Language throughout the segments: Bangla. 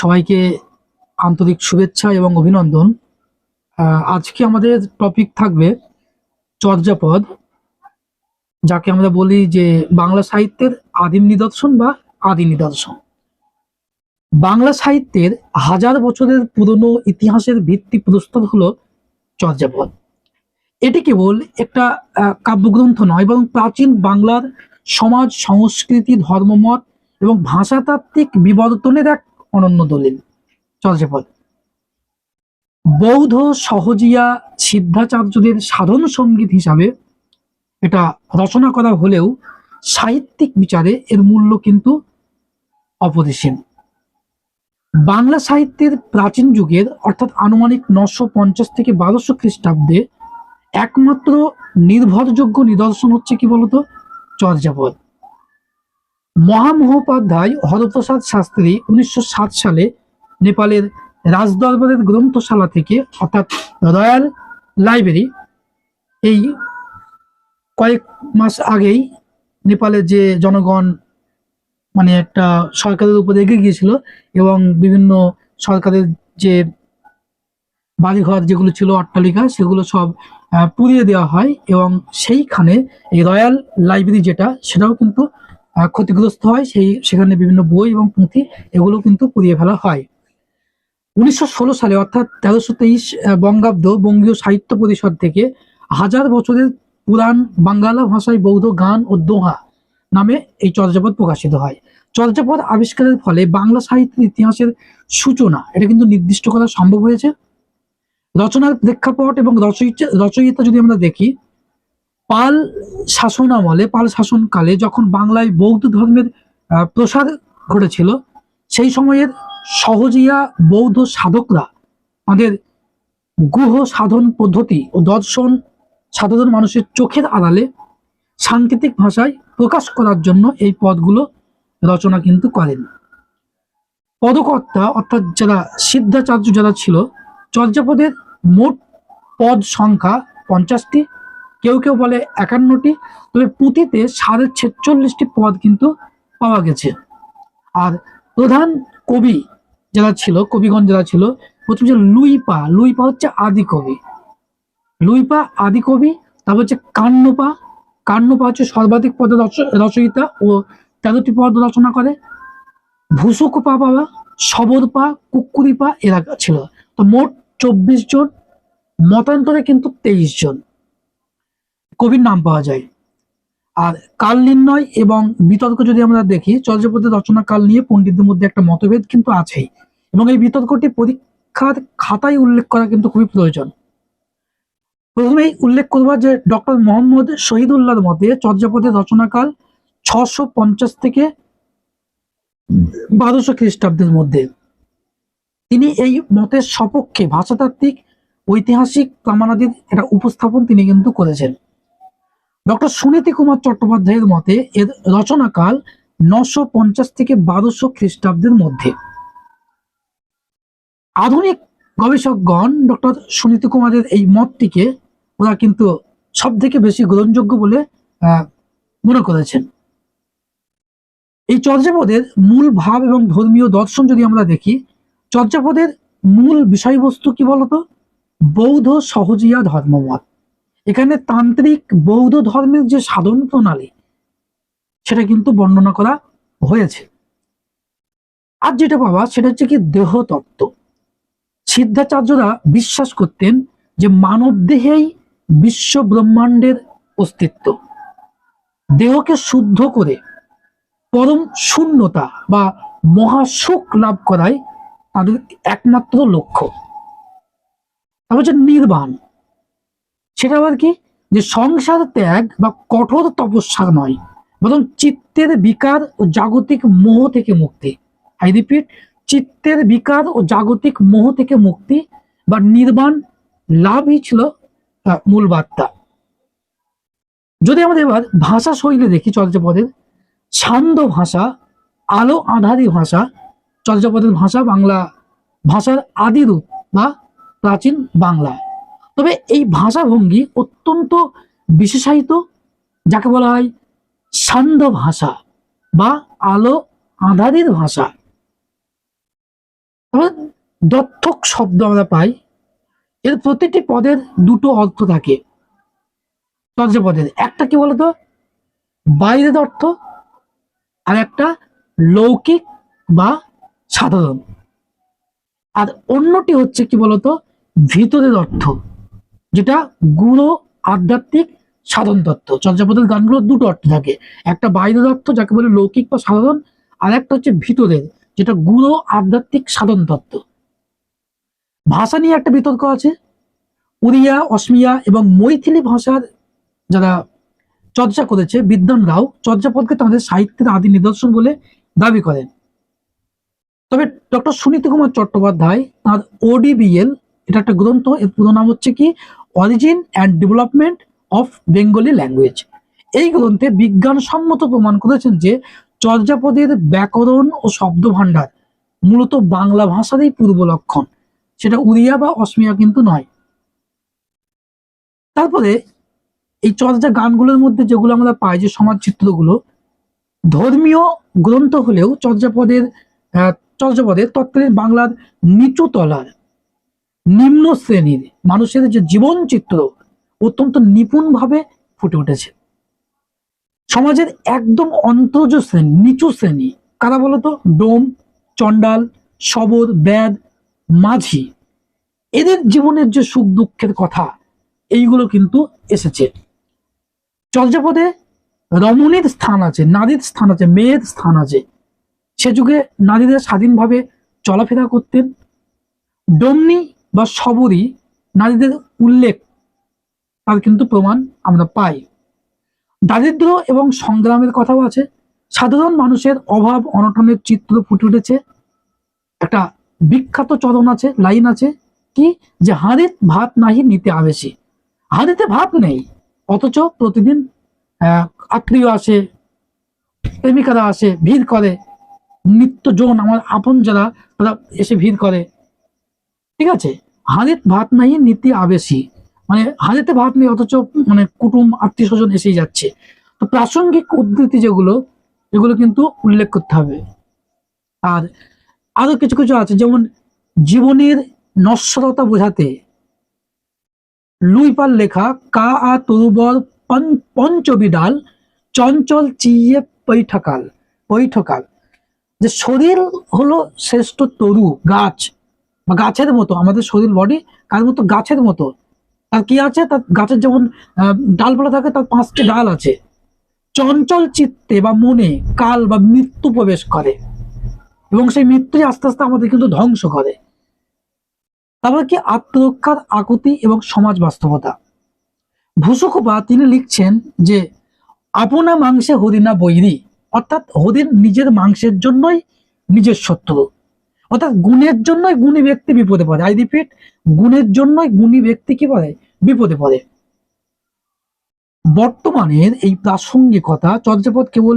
সবাইকে আন্তরিক শুভেচ্ছা এবং অভিনন্দন। আজকে আমাদের টপিক থাকবে চর্যাপদ, যাকে আমরা বলি যে বাংলা সাহিত্যের আদিম নিদর্শন বা আদি নিদর্শন। বাংলা সাহিত্যের হাজার বছরের পুরনো ইতিহাসের ভিত্তি প্রস্তর হল চর্যাপদ। এটি কেবল একটা কাব্যগ্রন্থ নয়, বরং প্রাচীন বাংলার সমাজ, সংস্কৃতি, ধর্মমত এবং ভাষাতাত্ত্বিক বিবর্তনের এক অনন্য দলিল। চর্যাপদ বৌদ্ধ সহজিয়া সিদ্ধাচার্যদের সাধন সংগীত হিসাবে এটা রচনা করা হলেও সাহিত্যিক বিচারে এর মূল্য কিন্তু অপরিসীম। বাংলা সাহিত্যের প্রাচীন যুগের, অর্থাৎ আনুমানিক নশো পঞ্চাশ থেকে বারোশো খ্রিস্টাব্দে একমাত্র নির্ভরযোগ্য নিদর্শন হচ্ছে কি বলতো? চর্যাপদ মহামহোপাধ্যায় হরপ্রসাদ শাস্ত্রী উনিশশো সাত সালে নেপালের রাজদরবারের গ্রন্থশালা থেকে, অর্থাৎ রয়্যাল লাইব্রেরি, এই কয়েক মাস আগেই নেপালের যে জনগণ মানে একটা সরকারের উপর এগিয়ে গিয়েছিল এবং বিভিন্ন সরকারের যে বাড়িঘর যেগুলো ছিল, অট্টালিকা, সেগুলো সব পুড়িয়ে দেওয়া হয় এবং সেইখানে এই রয়্যাল লাইব্রেরি যেটা, সেটাও কিন্তু ক্ষতিগ্রস্ত হয়, সেই সেখানে বিভিন্ন বই এবং পুঁথি, এগুলো কিন্তু পুড়িয়ে ফেলা হয়। উনিশশো ষোলো সালে, অর্থাৎ তেরোশো তেইশ বঙ্গাব্দ বঙ্গীয় সাহিত্য পরিষদ থেকে হাজার বছরের পুরাণ বাঙ্গালা ভাষায় বৌদ্ধ গান ও দোহা নামে এই চর্যাপদ প্রকাশিত হয়। চর্যাপদ আবিষ্কারের ফলে বাংলা সাহিত্যের ইতিহাসের সূচনা, এটা কিন্তু নির্দিষ্ট করা সম্ভব হয়েছে। রচনার প্রেক্ষাপট এবং রচয়িতা রচয়িতা যদি আমরা দেখি পাল শাসন আমলে পাল শাসনকালে যখন বাংলায় বৌদ্ধ ধর্মের প্রসার ঘটেছিল, সেই সময়ের সহজিয়া বৌদ্ধ সাধকরা আমাদের গুহ সাধন পদ্ধতি ও দর্শন সাধারণ মানুষের চোখের আড়ালে সাংকেতিক ভাষায় প্রকাশ করার জন্য এই পদগুলো রচনা কিন্তু করেন। পদকর্তা অর্থাৎ যারা সিদ্ধাচার্য যারা ছিল, চর্যাপদের মোট পদ সংখ্যা পঞ্চাশটি। কেউ কেউ বলে একান্নটি, তবে পুঁথিতে সাড়ে ছেচল্লিশটি পদ কিন্তু পাওয়া গেছে। আর প্রধান কবি যারা ছিল, কবিগণ যারা ছিল, প্রথম ছিল লুইপা। লুইপা হচ্ছে আদি কবি। লুইপা আদি কবি, তারপর হচ্ছে কান্নপা। কান্নপা হচ্ছে সর্বাধিক পদ রচ- রচয়িতা ও তেরোটি পদ রচনা করে। ভূসুকপা পা সবরপা কুকুরিপা এরা ছিল। তো মোট চব্বিশ জন, মতান্তরে কিন্তু তেইশ জন। কবির নাম পাওয়া যায়। আর কাল নির্ণয় এবং বিতর্ক যদি আমরা দেখি চর্যাপদের রচনা কাল নিয়ে পণ্ডিতদের মধ্যে একটা মতভেদ কিন্তু আছেই। এবং এই বিতর্কটি পরীক্ষার খাতায় উল্লেখ করা কিন্তু খুবই প্রয়োজন। প্রথমেই উল্লেখ করব যে ডক্টর মোহাম্মদ শহীদুল্লাহর মতে চর্যাপদের রচনাকাল ছশো পঞ্চাশ থেকে বারোশো খ্রিস্টাব্দের মধ্যে। তিনি এই মতের সপক্ষে ভাষাতাত্ত্বিক, ঐতিহাসিক প্রমাণাদির একটা উপস্থাপন তিনি কিন্তু করেছেন। ডক্টর সুনীতি কুমার চট্টোপাধ্যায়ের মতে এর রচনাকাল নশো পঞ্চাশ থেকে বারোশো খ্রিস্টাব্দের মধ্যে। আধুনিক গবেষকগণ ডক্টর সুনীতি কুমারের এই মতটিকে ওরা কিন্তু সব থেকে বেশি গ্রহণযোগ্য বলে মনে করেছেন। এই চর্যাপদের মূল ভাব এবং ধর্মীয় দর্শন যদি আমরা দেখি, চর্যাপদের মূল বিষয়বস্তু কি বলতো? বৌদ্ধ সহজিয়া ধর্মমত। এখানে তান্ত্রিক বৌদ্ধ ধর্মের যে সাধন প্রণালী, সেটা কিন্তু বর্ণনা করা হয়েছে। আর যেটা পাবা সেটা হচ্ছে কি দেহতত্ত্ব। সিদ্ধাচার্যরা বিশ্বাস করতেন যে মানব দেহেই বিশ্ব ব্রহ্মাণ্ডের অস্তিত্ব। দেহকে শুদ্ধ করে পরম শূন্যতা বা মহাসুখ লাভ করাই তাদের একমাত্র লক্ষ্য। তারপর হচ্ছে নির্বাণ। সেটা আবার কি? যে সংসার ত্যাগ বা কঠোর তপস্যা নয়, বরং চিত্তের বিকার ও জাগতিক মোহ থেকে মুক্তি। আই রিপিট চিত্তের বিকার ও জাগতিক মোহ থেকে মুক্তি বা নির্বাণ লাভই ছিল মূল বার্তা। যদি আমাদের এবার ভাষা শৈলী দেখি চর্যাপদের ছান্দ ভাষা, আলো আধারি ভাষা চর্যাপদের ভাষা বাংলা ভাষার আদি রূপ বা প্রাচীন বাংলা। তবে এই ভাষাভঙ্গি অত্যন্ত বিশেষায়িত, যাকে বলা হয় সান্ধ্য ভাষা বা আলো আধারির ভাষা। দত্তক শব্দ আমরা পাই, এর প্রতিটি পদের দুটো অর্থ থাকে। চর্যাপদের একটা কি বলতো? বাইরের অর্থ, আর একটা লৌকিক বা সাধারণ। আর অন্যটি হচ্ছে কি বলতো? ভিতরের অর্থ। যেটা গুরু আধ্যাত্মিক সাধন তত্ত্ব। চর্যাপদের গানগুলোর দুটো অর্থ থাকে। একটা বাইরের অর্থ যাকে বলে লৌকিক বা সাধারণ, আর একটা হচ্ছে ভিতরের, যেটা গুরু আধ্যাত্মিক সাধন তত্ত্ব। ভাষা নিয়ে একটা বিতর্ক আছে। উড়িয়া, অসমিয়া এবং মৈথিলি ভাষার যারা চর্চা করেছে বিদ্যান রাও চর্যাপদকে তাদের সাহিত্যের আদি নিদর্শন বলে দাবি করেন। তবে ডক্টর সুনীত কুমার চট্টোপাধ্যায়, তার ওডিবিএল এটা একটা গ্রন্থ, এর পুরো নাম হচ্ছে কি? Origin and development of Bengali language এই গ্রন্থে বিজ্ঞানসম্মত প্রমাণ করেছেন যে চর্যাপদের ব্যাকরণ ও শব্দ ভাণ্ডার মূলত বাংলা ভাষারই পূর্ব লক্ষণ। সেটা উড়িয়া বা অসমিয়া কিন্তু নয়। তারপরে এই চর্যা গানগুলোর মধ্যে যেগুলো আমরা পাই, যে সমাজ চিত্রগুলো ধর্মীয় গ্রন্থ হলেও চর্যাপদের চর্যাপদের তৎকালীন বাংলার নিচু তলার শ্রেণির মানুষের যে জীবন চিত্র অত্যন্ত নিপুণভাবে ফুটে উঠেছে। সমাজের একদম অন্তর্জ শ্রেণি, নিচু শ্রেণি, কারা বলতো? ডোম, চণ্ডাল, শবর, ব্যাদ, মাঝি। এদের জীবনের যে সুখ দুঃখের কথা, এইগুলো কিন্তু এসেছে। চর্যাপদে রমণীর স্থান আছে, নারীর স্থান আছে, মেয়ের স্থান আছে। সে যুগে নারীরা স্বাধীনভাবে চলাফেরা করতেন। ডমনি বা শবরী নারীদের উল্লেখ, তার কিন্তু প্রমাণ আমরা পাই। দারিদ্র এবং সংগ্রামের কথাও আছে। সাধারণ মানুষের অভাব অনটনের চিত্র ফুটে উঠেছে। একটা বিখ্যাত চরণ আছে, লাইন আছে কি যে হাঁড়িত ভাত নাহি নিতে আবেশি। হাঁড়িতে ভাত নেই, অথচ প্রতিদিন আত্মীয় আসে, প্রেমিকারা আসে, ভিড় করে। নিত্যজন আমার আপন যারা তারা এসে ভিড় করে। ঠিক আছে? হাঁড়িত ভাত নাই নীতি আবেশি। মানে হাঁড়িতে ভাত নেই, অথচ মানে কুটুম আত্মীয় স্বজন এসেই যাচ্ছে। তো প্রাসঙ্গিক উদ্ধৃতি যেগুলো, এগুলো কিন্তু উল্লেখ করতে হবে। আর আরও কিছু কিছু আছে, যেমন জীবনের নশ্বরতা বোঝাতে। লুইপাল লেখা, কা আ তরুবর পঞ্চবিডাল, চঞ্চল চিয়ে পৈঠকাল পৈঠকাল। যে শরীর হলো শ্রেষ্ঠ তরু, গাছ। বা গাছের মতো, আমাদের শরীর বডি কার মতো? গাছের মতো। তার কি আছে? তার গাছের যেমন ডালপালা থাকে, তার পাঁচটি ডাল আছে। চঞ্চল চিত্তে বা মনে কাল বা মৃত্যু প্রবেশ করে। এবং সেই মৃত্যুই আস্তে আস্তে আমাদের কিন্তু ধ্বংস করে। তারপরে কি? আত্মরক্ষার আকুতি এবং সমাজ বাস্তবতা। ভূষকোপা তিনি লিখছেন যে, আপনা মাংসে হরিণা বৈরী। অর্থাৎ হরিণ নিজের মাংসের জন্যই নিজের শত্রু। অর্থাৎ গুণের জন্যই গুণী ব্যক্তি বিপদে পড়ে। আই রিপিট গুণের জন্যই গুণী ব্যক্তি কি পড়ে বিপদে পড়ে। বর্তমানের এই প্রাসঙ্গিকতা চর্যাপদ কেবল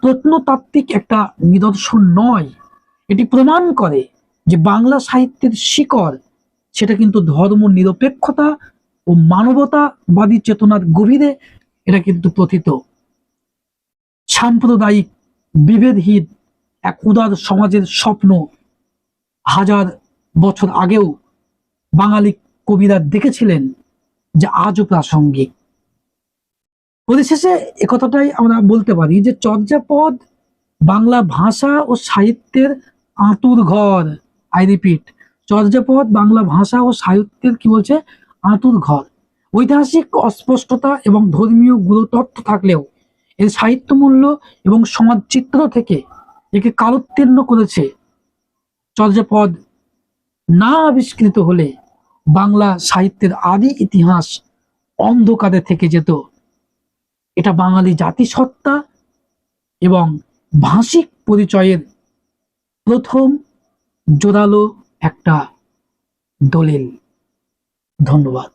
প্রত্নতাত্ত্বিক একটা নিদর্শন নয়। এটি প্রমাণ করে যে বাংলা সাহিত্যের শিকড় সেটা কিন্তু ধর্ম নিরপেক্ষতা ও মানবতাবাদী চেতনার গভীরে, এটা কিন্তু প্রথিত। সাম্প্রদায়িক বিভেদহীন এক উদার সমাজের স্বপ্ন হাজার বছর আগেও বাঙালি কবিরা দেখেছিলেন যে আজও প্রাসঙ্গিক। পরিশেষে একথাটাই আমরা বলতে পারি যে চর্যাপদ, বাংলা ভাষা ও সাহিত্যের আঁতুর ঘর। আই রিপিট চর্যাপদ, বাংলা ভাষা ও সাহিত্যের কি বলছে? আঁতুর ঘর। ঐতিহাসিক অস্পষ্টতা এবং ধর্মীয় গুরুতত্ত্ব থাকলেও এর সাহিত্য মূল্য এবং সমাজ চিত্র থেকে একে কালোত্তীর্ণ করেছে চর্যাপদ না আবিষ্কৃত হলে বাংলা সাহিত্যের আদি ইতিহাস অন্ধকারে থেকে যেত। এটা বাঙালি জাতিসত্তা এবং ভাষিক পরিচয়ের প্রথম জোরালো একটা দলিল। ধন্যবাদ।